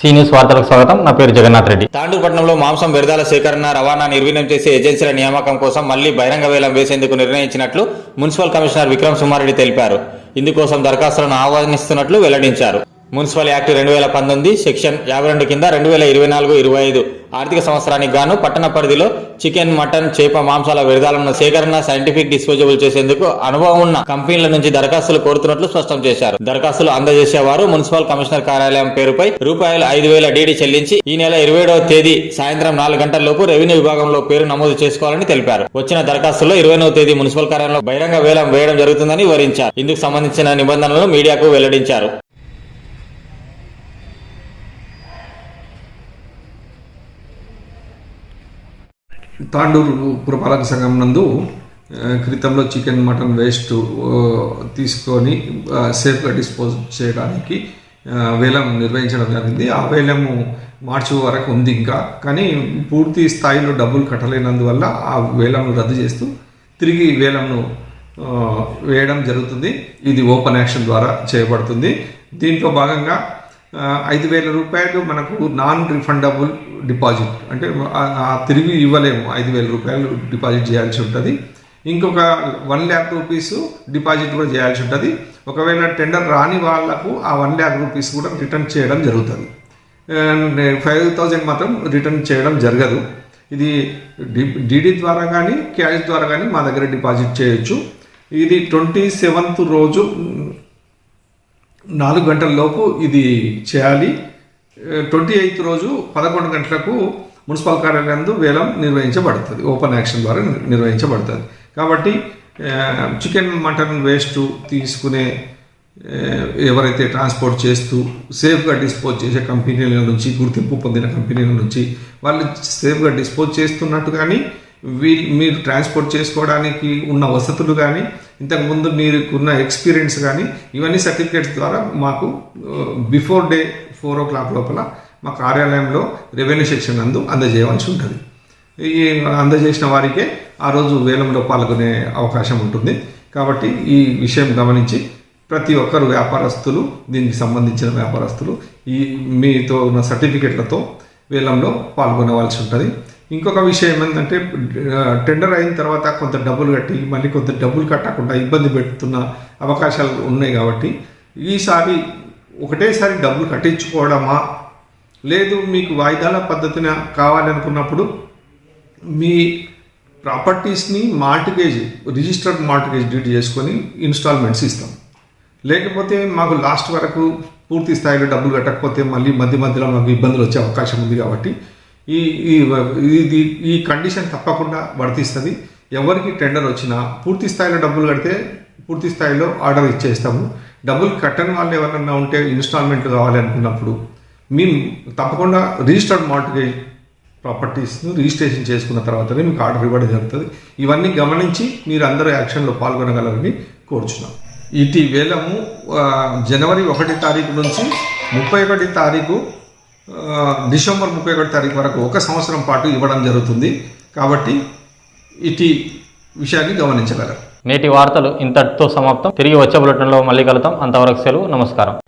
See news వార్తలకు స్వాగతం. నా పేరు జగన్నాథ్ రెడ్డి. తాండూరుపట్నంలో మాంసం వ్యర్థాల సేకరణ రవాణా నిర్వీర్యం చేసే ఏజెన్సీల నియామకం కోసం మళ్ళీ బహిరంగ వేలం వేసేందుకు నిర్ణయించినట్లు మున్సిపల్ కమిషనర్ విక్రమ్ సుమారెడ్డి తెలిపారు. ఇందుకోసం దరఖాస్తులను ఆహ్వానిస్తున్నట్లు వెల్లడించారు. మున్సిపల్ యాక్ట్ రెండు వేల పంతొమ్మిది సెక్షన్ యాభై రెండు కింద రెండు వేల ఇరవై నాలుగు ఇరవై ఐదు ఆర్థిక సంవత్సరానికి గాను పట్టణ పరిధిలో చికెన్ మటన్ చేప మాంసాల వ్యర్థాలను సేకరణ సైంటిఫిక్ డిస్పోజబుల్ చేసేందుకు అనుభవం ఉన్న కంపెనీల నుంచి దరఖాస్తులు కోరుతున్నట్లు స్పష్టం చేశారు. దరఖాస్తులు అందజేసేవారు మున్సిపల్ కమిషనర్ కార్యాలయం పేరుపై రూపాయలు ఐదు వేల డీడీ చెల్లించి ఈ నెల ఇరవై తేదీ సాయంత్రం నాలుగు గంటల లోపు రెవెన్యూ విభాగంలో పేరు నమోదు చేసుకోవాలని తెలిపారు. వచ్చిన దరఖాస్తుల్లో ఇరవై తేదీ మున్సిపల్ కార్యాలయంలో బహిరంగ వేలం వేయడం జరుగుతుందని వివరించారు. ఇందుకు సంబంధించిన నిబంధనలను మీడియాకు వెల్లడించారు. తాండూరు పురపాలక సంఘం నందు క్రితంలో చికెన్ మటన్ వేస్ట్ తీసుకొని సేఫ్గా డిస్పోజ్ చేయడానికి వేలం నిర్వహించడం జరిగింది. ఆ వేలము మార్చి వరకు ఉంది ఇంకా. కానీ పూర్తి స్థాయిలో డబ్బులు కట్టలేనందువల్ల ఆ వేలంను రద్దు చేస్తూ తిరిగి వేలంను వేయడం జరుగుతుంది. ఇది ఓపెన్ యాక్షన్ ద్వారా చేయబడుతుంది. దీంట్లో భాగంగా ఐదు వేల రూపాయలు మనకు నాన్ రిఫండబుల్ డిపాజిట్. అంటే తిరిగి ఇవ్వలేము. ఐదు వేల రూపాయలు డిపాజిట్ చేయాల్సి ఉంటుంది. ఇంకొక వన్ ల్యాక్ రూపీస్ డిపాజిట్ కూడా చేయాల్సి ఉంటుంది. ఒకవేళ టెండర్ రాని వాళ్ళకు ఆ వన్ ల్యాక్ రూపీస్ కూడా రిటర్న్ చేయడం జరుగుతుంది. ఫైవ్ థౌజండ్ మాత్రం రిటర్న్ చేయడం జరగదు. ఇది డి డిడి ద్వారా కానీ క్యాష్ ద్వారా కానీ మా దగ్గర డిపాజిట్ చేయొచ్చు. ఇది ట్వంటీ సెవెంత్ రోజు నాలుగు గంటల లోపు ఇది చేయాలి. ట్వంటీ ఎయిత్ రోజు పదకొండు గంటలకు మున్సిపల్ కార్యాలయందు వేలం నిర్వహించబడుతుంది. ఓపెన్ యాక్షన్ ద్వారా నిర్వహించబడుతుంది. కాబట్టి చికెన్ మటన్ వేస్ట్ తీసుకునే ఎవరైతే ట్రాన్స్పోర్ట్ చేస్తూ సేఫ్గా డిస్పోజ్ చేసే కంపెనీల నుంచి గుర్తింపు పొందిన కంపెనీల నుంచి వాళ్ళు సేఫ్గా డిస్పోజ్ చేస్తున్నట్టు కానీ వీ మీరు ట్రాన్స్పోర్ట్ చేసుకోవడానికి ఉన్న వసతులు కానీ ఇంతకుముందు మీరుకున్న ఎక్స్పీరియన్స్ కానీ ఇవన్నీ సర్టిఫికేట్స్ ద్వారా మాకు before day four o'clock లోపల మా కార్యాలయంలో రెవెన్యూ సెక్షన్ నందు అందజేయవలసి ఉంటుంది. ఈ అందజేసిన వారికే ఆ రోజు వేలంలో పాల్గొనే అవకాశం ఉంటుంది. కాబట్టి ఈ విషయం గమనించి ప్రతి ఒక్కరు వ్యాపారస్తులు దీనికి సంబంధించిన వ్యాపారస్తులు ఈ మీతో ఉన్న సర్టిఫికెట్లతో వేలంలో పాల్గొనవలసి ఉంటుంది. ఇంకొక విషయం ఏంటంటే టెండర్ అయిన తర్వాత కొంత డబ్బులు కట్టి మళ్ళీ కొంత డబ్బులు కట్టకుండా ఇబ్బంది పెడుతున్న అవకాశాలు ఉన్నాయి కాబట్టి ఈసారి ఒకటేసారి డబ్బులు కట్టించుకోవడమా? లేదు మీకు వాయిదాల పద్ధతిన కావాలనుకున్నప్పుడు మీ ప్రాపర్టీస్ని మార్టిగేజ్ రిజిస్టర్డ్ మార్టిగేజ్ డీడ్ చేసుకొని ఇన్స్టాల్మెంట్స్ ఇస్తాం. లేకపోతే మాకు లాస్ట్ వరకు పూర్తి స్థాయిలో డబ్బులు కట్టకపోతే మళ్ళీ మధ్య మధ్యలో మాకు ఇబ్బందులు వచ్చే అవకాశం ఉంది కాబట్టి ఈ ఈ ఇది ఈ కండిషన్ తప్పకుండా వర్తిస్తుంది. ఎవరికి టెండర్ వచ్చినా పూర్తి స్థాయిలో డబ్బులు కడితే పూర్తి స్థాయిలో ఆర్డర్ ఇచ్చేస్తాము. డబ్బులు కట్టని వాళ్ళు ఎవరన్నా ఉంటే ఇన్స్టాల్మెంట్ కావాలనుకున్నప్పుడు మేము తప్పకుండా రిజిస్టర్డ్ మార్టిగేజ్ ప్రాపర్టీస్ను రిజిస్ట్రేషన్ చేసుకున్న తర్వాతనే మీకు ఆర్డర్ ఇవ్వడం జరుగుతుంది. ఇవన్నీ గమనించి మీరు అందరూ యాక్షన్లో పాల్గొనగలరని కోరుచున్నాం. ఇటీ వేలము జనవరి ఒకటి తారీఖు నుంచి ముప్పై ఒకటి తారీఖు డిసెంబర్ ముప్పై ఒకటి తారీఖు వరకు ఒక సంవత్సరం పాటు ఇవ్వడం జరుగుతుంది. కాబట్టి ఇటీ విషయాన్ని గమనించగలరు. నేటి వార్తలు ఇంతటితో సమాప్తం. తిరిగి వచ్చే బులెటిన్లో మళ్ళీ కలుద్దాం. అంతవరకు సెలవు. నమస్కారం.